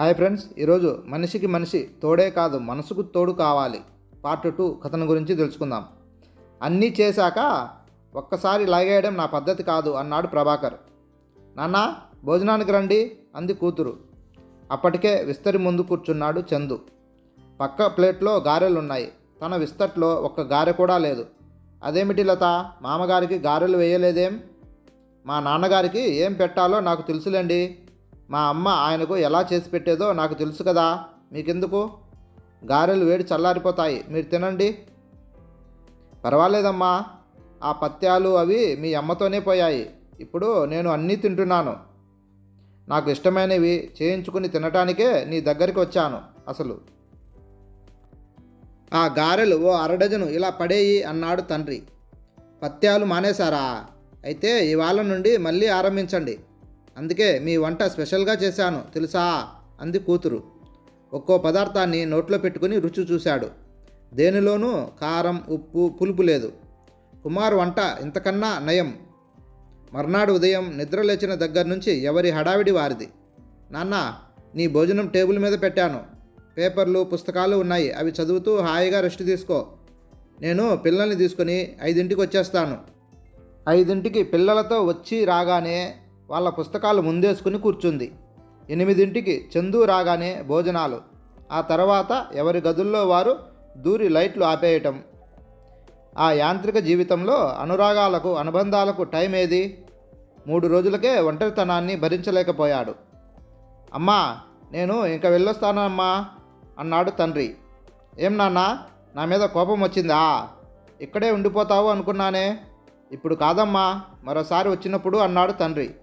Hi friends ఈరోజు మనిషికి మనిషి తోడే కాదు మనసుకు తోడు కావాలి. పార్ట్ టూ కథను గురించి తెలుసుకుందాం. అన్నీ చేశాక ఒక్కసారి లాగేయడం నా పద్ధతి కాదు అన్నాడు ప్రభాకర్. నాన్న భోజనానికి రండి అంది కూతురు. అప్పటికే విస్తరి ముందు కూర్చున్నాడు చందు. పక్క ప్లేట్లో గారెలున్నాయి. తన విస్తట్లో ఒక్క గారె కూడా లేదు. అదేమిటి లత మామగారికి గారెలు వేయలేదేం? మా నాన్నగారికి ఏం పెట్టాలో నాకు తెలుసులేండి. మా అమ్మ ఆయనకు ఎలా చేసి పెట్టేదో నాకు తెలుసు కదా. మీకెందుకు? గారెలు వేడి చల్లారిపోతాయి. మీరు తినండి. పర్వాలేదమ్మా. ఆ పత్యాలు అవి మీ అమ్మతోనే పోయాయి. ఇప్పుడు నేను అన్నీ తింటున్నాను. నాకు ఇష్టమైనవి చేయించుకుని తినటానికే నీ దగ్గరికి వచ్చాను అసలు. ఆ గారెలు ఓ అరడజను ఇలా పడేయి అన్నాడు తండ్రి. పత్యాలు మానేశారా? అయితే ఇవాళ నుండి మళ్ళీ ఆరంభించండి. అందుకే మీ వంట స్పెషల్గా చేశాను తెలుసా? అంది కూతురు. ఒక్కో పదార్థాన్ని నోట్లో పెట్టుకుని రుచి చూశాడు. దేనిలోనూ కారం ఉప్పు పులుపు లేదు. కుమార్ వంట ఇంతకన్నా నయం. మర్నాడు ఉదయం నిద్ర లేచిన దగ్గర నుంచి ఎవరి హడావిడి వారిది. నాన్న నీ భోజనం టేబుల్ మీద పెట్టాను. పేపర్లు పుస్తకాలు ఉన్నాయి. అవి చదువుతూ హాయిగా రెస్ట్ తీసుకో. నేను పిల్లల్ని తీసుకొని ఐదింటికి వచ్చేస్తాను. ఐదింటికి పిల్లలతో వచ్చి రాగానే వాళ్ళ పుస్తకాలు ముందేసుకుని కూర్చుంది. ఎనిమిదింటికి చందు రాగానే భోజనాలు. ఆ తర్వాత ఎవరి గదుల్లో వారు దూరి లైట్లు ఆపేయటం. ఆ యాంత్రిక జీవితంలో అనురాగాలకు అనుబంధాలకు టైం ఏది? మూడు రోజులకే ఒంటరితనాన్ని భరించలేకపోయాడు. అమ్మా నేను ఇంక వెళ్ళొస్తానమ్మా అన్నాడు తండ్రి. ఏం నాన్న నా మీద కోపం వచ్చిందా? ఇక్కడే ఉండిపోతావు అనుకున్నానే. ఇప్పుడు కాదమ్మా మరోసారి వచ్చినప్పుడు అన్నాడు తండ్రి.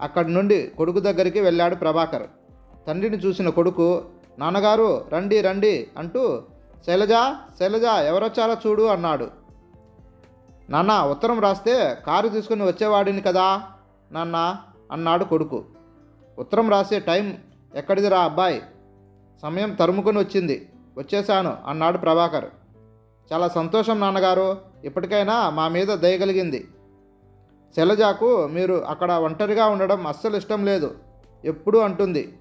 అక్కడి నుండి కొడుకు దగ్గరికి వెళ్ళాడు ప్రభాకర్. తండ్రిని చూసిన కొడుకు నాన్నగారు రండి రండి అంటూ శైలజ శైలజ ఎవరొచ్చారో చూడు అన్నాడు. నాన్న ఉత్తరం రాస్తే కారు తీసుకుని వచ్చేవాడిని కదా నాన్న అన్నాడు కొడుకు. ఉత్తరం రాసే టైం ఎక్కడిదిరా అబ్బాయి? సమయం తరుముకొని వచ్చింది. వచ్చేశాను అన్నాడు ప్రభాకర్. చాలా సంతోషం నాన్నగారు. ఇప్పటికైనా మా మీద దయగలిగింది శైలజాకు మీరు అక్కడ ఒంటరిగా ఉండడం అస్సలు ఇష్టం లేదు. ఎప్పుడూ అంటుంది.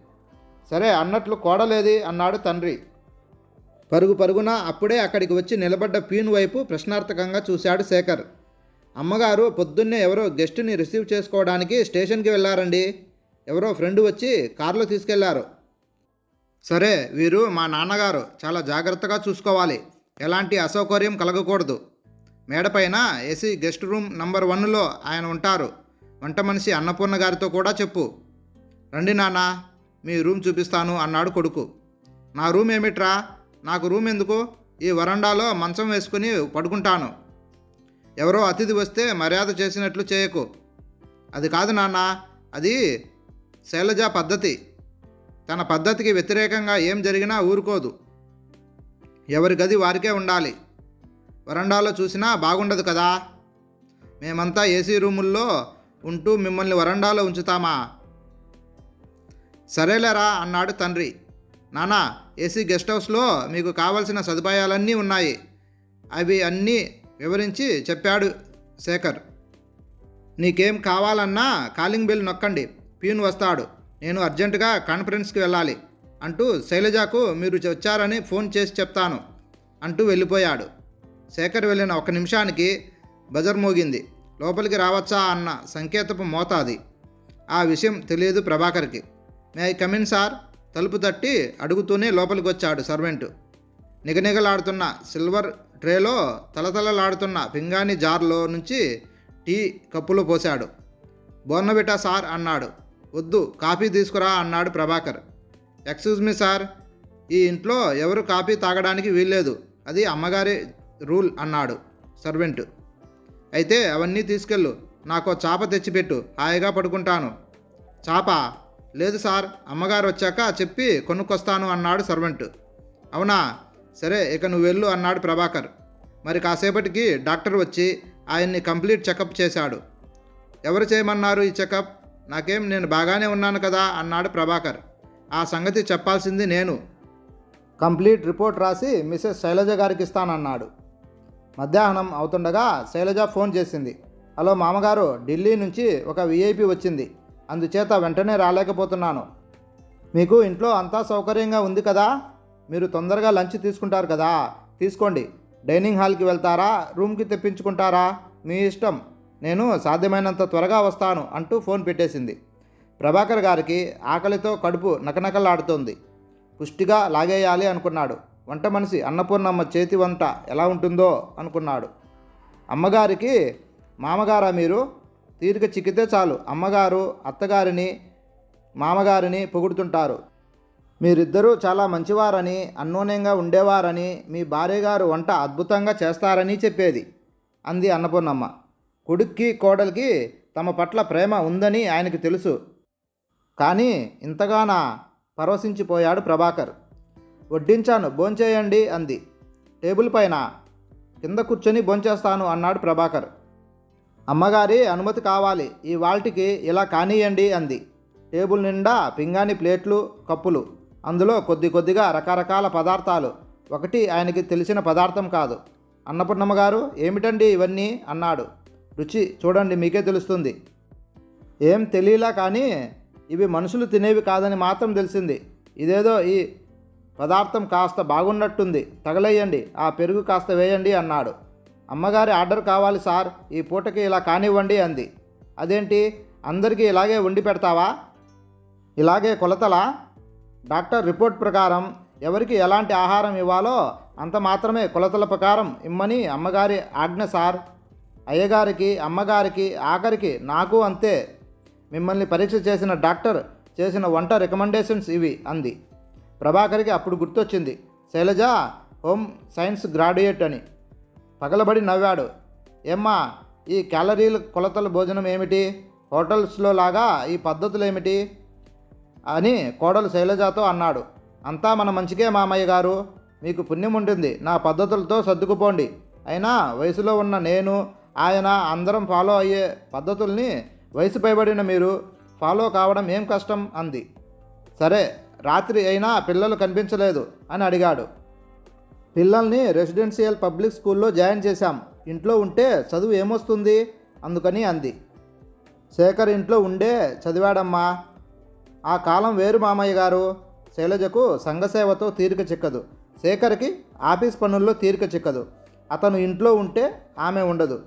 సరే అన్నట్లు కోడలేది? అన్నాడు తండ్రి. పరుగు పరుగున అప్పుడే అక్కడికి వచ్చి నిలబడ్డ పీన్ వైపు ప్రశ్నార్థకంగా చూశాడు శేఖర్. అమ్మగారు పొద్దున్నే ఎవరో గెస్ట్ని రిసీవ్ చేసుకోవడానికి స్టేషన్కి వెళ్ళారండి. ఎవరో ఫ్రెండ్ వచ్చి కారులో తీసుకెళ్ళారు. సరే వీరు మా నాన్నగారు చాలా జాగ్రత్తగా చూసుకోవాలి. ఎలాంటి అసౌకర్యం కలగకూడదు. మేడపైన ఏసీ గెస్ట్ రూమ్ నంబర్ వన్లో ఆయన ఉంటారు. వంట మనిషి అన్నపూర్ణ గారితో కూడా చెప్పు. రండి నాన్న మీ రూమ్ చూపిస్తాను అన్నాడు కొడుకు. నా రూమ్ ఏమిట్రా? నాకు రూమ్ ఎందుకు? ఈ వరండాలో మంచం వేసుకుని పడుకుంటాను. ఎవరో అతిథి వస్తే మర్యాద చేసినట్లు చేయకు. అది కాదు నాన్న అది శైలజ పద్ధతి. తన పద్ధతికి వ్యతిరేకంగా ఏం జరిగినా ఊరుకోదు. ఎవరి గది వారికే ఉండాలి. వరండాలో చూసినా బాగుండదు కదా? మేమంతా ఏసీ రూముల్లో ఉంటూ మిమ్మల్ని వరండాలో ఉంచుతామా? సరేలేరా అన్నాడు తండ్రి. నానా ఏసీ గెస్ట్ హౌస్లో మీకు కావలసిన సదుపాయాలన్నీ ఉన్నాయి. అవి అన్నీ వివరించి చెప్పాడు శేఖర్. నీకేం కావాలన్నా కాలింగ్ బెల్ నొక్కండి. పీన్ వస్తాడు. నేను అర్జెంటుగా కాన్ఫరెన్స్కి వెళ్ళాలి అంటూ శైలజకు మీరు వచ్చారని ఫోన్ చేసి చెప్తాను అంటూ వెళ్ళిపోయాడు. శేఖర్ వెళ్ళిన ఒక నిమిషానికి బజర్ మోగింది. లోపలికి రావచ్చా అన్న సంకేతపు మోతాది. ఆ విషయం తెలియదు ప్రభాకర్కి. May I come in sir? తలుపు తట్టి అడుగుతూనే లోపలికి వచ్చాడు సర్వెంటు. నిగనిగలాడుతున్న సిల్వర్ ట్రేలో తలతలలాడుతున్న పింగాణి జార్లో నుంచి టీ కప్పులో పోశాడు. బోర్నబిటా సార్ అన్నాడు. వద్దు కాఫీ తీసుకురా అన్నాడు ప్రభాకర్. ఎక్స్క్యూజ్ మీ సార్ ఈ ఇంట్లో ఎవరు కాఫీ తాగడానికి వీల్లేదు. అది అమ్మగారి రూల్ అన్నాడు సర్వెంట్. అయితే అవన్నీ తీసుకెళ్ళు నాకు చాప తెచ్చిపెట్టు హాయిగా పడుకుంటాను. చాప లేదు సార్ అమ్మగారు వచ్చాక చెప్పి కొనుక్కొస్తాను అన్నాడు సర్వెంట్. అవునా? సరే ఇక నువ్వు వెళ్ళు అన్నాడు ప్రభాకర్. మరి కాసేపటికి డాక్టర్ వచ్చి ఆయన్ని కంప్లీట్ చెకప్ చేశాడు. ఎవరు చేయమన్నారు ఈ చెకప్? నాకేం నేను బాగానే ఉన్నాను కదా అన్నాడు ప్రభాకర్. ఆ సంగతి చెప్పాల్సింది నేను. కంప్లీట్ రిపోర్ట్ రాసి మిసెస్ శైలజ గారికి ఇస్తానన్నాడు. మధ్యాహ్నం అవుతుండగా శైలజ ఫోన్ చేసింది. హలో మామగారు ఢిల్లీ నుంచి ఒక విఐపి వచ్చింది. అందుచేత వెంటనే రాలేకపోతున్నాను. మీకు ఇంట్లో అంతా సౌకర్యంగా ఉంది కదా? మీరు తొందరగా లంచ్ తీసుకుంటారు కదా? తీసుకోండి. డైనింగ్ హాల్కి వెళ్తారా? రూమ్కి తెప్పించుకుంటారా? మీ ఇష్టం. నేను సాధ్యమైనంత త్వరగా వస్తాను అంటూ ఫోన్ పెట్టేసింది. ప్రభాకర్ గారికి ఆకలితో కడుపు నకనకలాడుతోంది. పుష్టిగా లాగేయాలి అనుకున్నాడు. వంట మనిషి అన్నపూర్ణమ్మ చేతి వంట ఎలా ఉంటుందో అనుకున్నాడు. అమ్మగారికి మామగారా మీరు? తీరిక చిక్కితే చాలు. అమ్మగారు అత్తగారిని మామగారిని పొగుడుతుంటారు. మీరిద్దరూ చాలా మంచివారని అన్యోన్యంగా ఉండేవారని మీ భార్యగారు వంట అద్భుతంగా చేస్తారని చెప్పేది అంది అన్నపూర్ణమ్మ. కొడుక్కి కోడలికి తమ పట్ల ప్రేమ ఉందని ఆయనకు తెలుసు. కానీ ఇంతగానా పరవశించిపోయాడు ప్రభాకర్. వడ్డించాను భోంచేయండి అంది. టేబుల్ పైన కింద కూర్చొని భోంచేస్తాను అన్నాడు ప్రభాకర్. అమ్మగారి అనుమతి కావాలి ఈ వాల్టికి ఇలా కానియండి అంది. టేబుల్ నిండా పింగాణి ప్లేట్లు కప్పులు అందులో కొద్ది కొద్దిగా రకరకాల పదార్థాలు. ఒకటి ఆయనకి తెలిసిన పదార్థం కాదు. అన్నపూర్ణమ్మ గారు ఏమిటండి ఇవన్నీ? అన్నాడు. రుచి చూడండి మీకే తెలుస్తుంది. ఏం తెలియలా కానీ ఇవి మనుషులు తినేవి కాదని మాత్రం తెలిసింది. ఇదేదో ఈ పదార్థం కాస్త బాగున్నట్టుంది. తగలేయండి. ఆ పెరుగు కాస్త వేయండి అన్నాడు. అమ్మగారి ఆర్డర్ కావాలి సార్. ఈ పూటకి ఇలా కానివ్వండి అంది. అదేంటి? అందరికీ ఇలాగే వండి పెడతావా? ఇలాగే కొలతలా? డాక్టర్ రిపోర్ట్ ప్రకారం ఎవరికి ఎలాంటి ఆహారం ఇవ్వాలో అంత మాత్రమే కొలతల ప్రకారం ఇమ్మని అమ్మగారి ఆజ్ఞ సార్. అయ్యగారికి అమ్మగారికి ఆఖరికి నాకు అంతే. మిమ్మల్ని పరీక్ష చేసిన డాక్టర్ చేసిన వంట రికమెండేషన్స్ ఇవి అంది. ప్రభాకర్కి అప్పుడు గుర్తొచ్చింది శైలజ హోమ్ సైన్స్ గ్రాడ్యుయేట్ అని. పగలబడి నవ్వాడు ఏమ్మా ఈ క్యాలరీల కొలతల భోజనం ఏమిటి? హోటల్స్లో లాగా ఈ పద్ధతులు ఏమిటి? అని కోడలు శైలజతో అన్నాడు అంతా మన మంచికే మామయ్య గారు. మీకు పుణ్యం ఉంటుంది. నా పద్ధతులతో సర్దుకుపోండి. అయినా వయసులో ఉన్న నేను ఆయన అందరం ఫాలో అయ్యే పద్ధతుల్ని వయసు పైబడిన మీరు ఫాలో కావడం ఏం కష్టం? అంది. సరే రాత్రి అయినా పిల్లలు కనిపించలేదు అని అడిగాడు. పిల్లల్ని రెసిడెన్షియల్ పబ్లిక్ స్కూల్లో జాయిన్ చేశాం. ఇంట్లో ఉంటే చదువు ఏమొస్తుంది? అందుకని అంది. శేఖర్ ఇంట్లో ఉండే చదివాడమ్మా. ఆ కాలం వేరు మామయ్య గారు. శైలజకు సంఘసేవతో తీరిక చిక్కదు. శేఖర్కి ఆఫీస్ పనుల్లో తీరిక చిక్కదు. అతను ఇంట్లో ఉంటే ఆమె ఉండదు.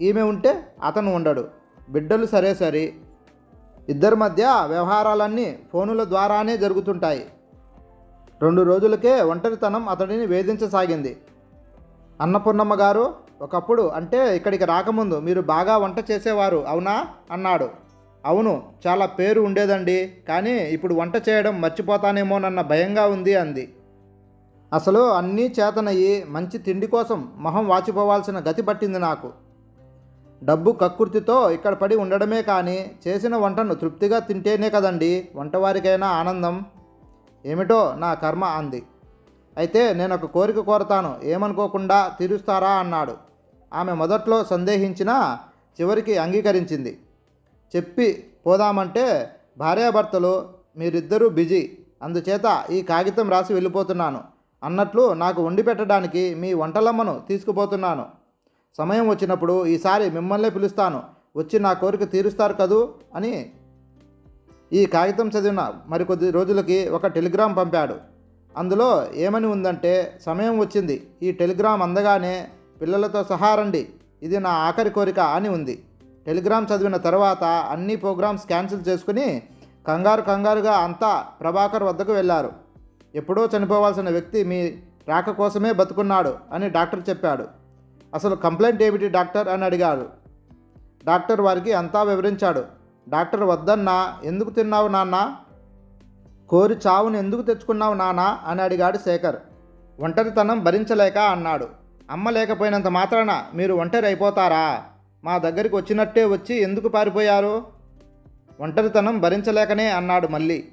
ఈమె ఉంటే అతను ఉండడు. బిడ్డలు సరే సరి ఇద్దరి మధ్య వ్యవహారాలన్నీ ఫోనుల ద్వారానే జరుగుతుంటాయి. రెండు రోజులకే ఒంటరితనం అతడిని వేధించసాగింది. అన్నపూర్ణమ్మ గారు ఒకప్పుడు అంటే ఇక్కడికి రాకముందు మీరు బాగా వంట చేసేవారు అవునా? అన్నాడు. అవును చాలా పేరు ఉండేదండి కానీ ఇప్పుడు వంట చేయడం మర్చిపోతానేమోనన్న భయంగా ఉంది అంది. అసలు అన్నీ చేతనయ్యి మంచి తిండి కోసం మొహం వాచిపోవాల్సిన గతి పట్టింది నాకు. డబ్బు కక్కుర్తితో ఇక్కడ పడి ఉండడమే కానీ చేసిన వంటను తృప్తిగా తింటేనే కదండి వంటవారికైనా ఆనందం. ఏమిటో నా కర్మ అంది. అయితే నేను ఒక కోరిక కోరతాను. ఏమనుకోకుండా తీరుస్తారా అన్నాడు. ఆమె మొదట్లో సందేహించినా చివరికి అంగీకరించింది. చెప్పి పోదామంటే భార్యాభర్తలు మీరిద్దరూ బిజీ. అందుచేత ఈ కాగితం రాసి వెళ్ళిపోతున్నాను. అన్నట్లు నాకు వండి పెట్టడానికి మీ వంటలమ్మను తీసుకుపోతున్నాను. సమయం వచ్చినప్పుడు ఈసారి మిమ్మల్నే పిలుస్తాను. వచ్చి నా కోరిక తీరుస్తారు కదూ? అని ఈ కాగితం చదివిన మరికొద్ది రోజులకి ఒక టెలిగ్రామ్ పంపాడు. అందులో ఏమని ఉందంటే సమయం వచ్చింది. ఈ టెలిగ్రామ్ అందగానే పిల్లలతో సహా రండి. ఇది నా ఆఖరి కోరిక అని ఉంది. టెలిగ్రామ్ చదివిన తర్వాత అన్ని ప్రోగ్రామ్స్ క్యాన్సిల్ చేసుకుని కంగారు కంగారుగా అంతా ప్రభాకర్ వద్దకు వెళ్ళారు ఎప్పుడో చనిపోవాల్సిన వ్యక్తి మీ రాక కోసమే బతుకున్నాడు అని డాక్టర్ చెప్పాడు. అసలు కంప్లైంట్ ఏమిటి డాక్టర్ అని అడిగాడు. డాక్టర్ వారికి అంతా వివరించాడు. డాక్టర్ వద్దన్నా ఎందుకు తిన్నావు నాన్న? కోరి చావును ఎందుకు తెచ్చుకున్నావు నాన్న? అని అడిగాడు శేఖర్. ఒంటరితనం భరించలేక అన్నాడు. అమ్మ లేకపోయినంత మాత్రాన మీరు ఒంటరి అయిపోతారా? మా దగ్గరికి వచ్చినట్టే వచ్చి ఎందుకు పారిపోయారు? ఒంటరితనం భరించలేకనే అన్నాడు మళ్ళీ.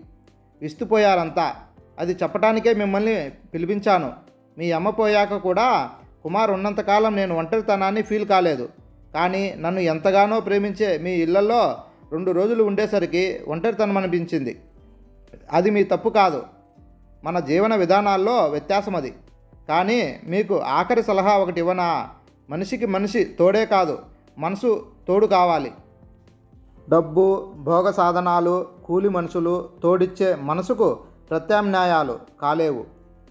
విస్తుపోయారంతా. అది చెప్పటానికే మిమ్మల్ని పిలిపించాను. మీ అమ్మ పోయాక కూడా కుమార్ ఉన్నంతకాలం నేను ఒంటరితనాన్ని ఫీల్ కాలేదు. కానీ నన్ను ఎంతగానో ప్రేమించే మీ ఇళ్ళలో రెండు రోజులు ఉండేసరికి ఒంటరితనం అనిపించింది. అది మీ తప్పు కాదు. మన జీవన విధానాల్లో వ్యత్యాసం అది. కానీ మీకు ఆఖరి సలహా ఒకటి ఇవ్వనా? మనిషికి మనిషి తోడే కాదు మనసు తోడు కావాలి. డబ్బు భోగ సాధనాలు కూలి మనుషులు తోడిచ్చే మనసుకు ప్రత్యామ్నాయాలు కాలేవు.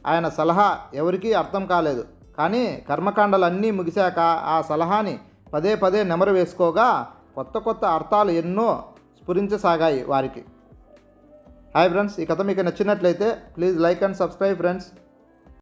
ఆయన సలహా ఎవరికీ అర్థం కాలేదు. కానీ కర్మకాండలన్నీ ముగిశాక ఆ సలహాని పదే పదే నెమరు వేసుకోగా కొత్త కొత్త అర్థాలు ఎన్నో స్ఫురించసాగాయి వారికి. హాయ్ ఫ్రెండ్స్ ఈ కథ మీకు నచ్చినట్లయితే please like and subscribe friends.